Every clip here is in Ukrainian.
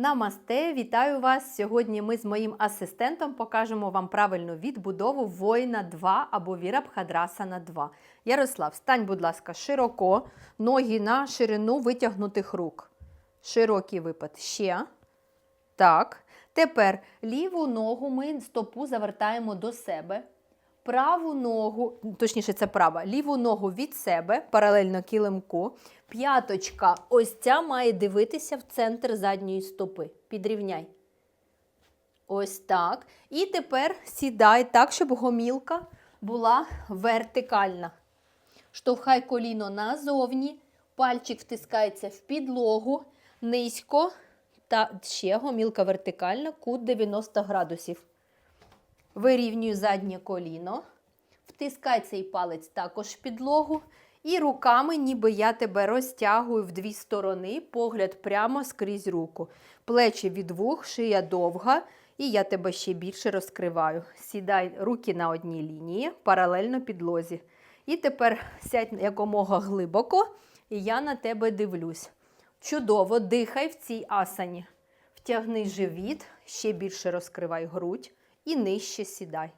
Намасте, вітаю вас! Сьогодні ми з моїм асистентом покажемо вам правильну відбудову воїна 2 або Вірабхадрасана 2. Ярослав, стань, будь ласка, широко, ноги на ширину витягнутих рук. Широкий випад. Ще. Так. Тепер ліву ногу ми стопу завертаємо до себе. Праву ногу, точніше, це права, ліву ногу від себе, паралельно килимку. П'яточка, ось ця має дивитися в центр задньої стопи. Підрівняй. Ось так. І тепер сідай так, щоб гомілка була вертикальна. Штовхай коліно назовні, пальчик втискається в підлогу, низько та ще гомілка вертикальна, кут 90 градусів. Вирівнюю заднє коліно, втискай цей палець також в підлогу. І руками, ніби я тебе розтягую в дві сторони, погляд прямо скрізь руку. Плечі від вух, шия довга, і я тебе ще більше розкриваю. Сідай руки на одній лінії, паралельно підлозі. І тепер сядь якомога глибоко, і я на тебе дивлюсь. Чудово, дихай в цій асані. Втягни живіт, ще більше розкривай грудь і нижче сідай.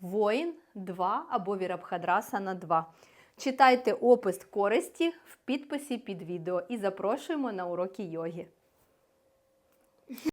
Воїн 2 або Вірабхадрасана 2. Читайте опис користі в підписі під відео і запрошуємо на уроки йоги.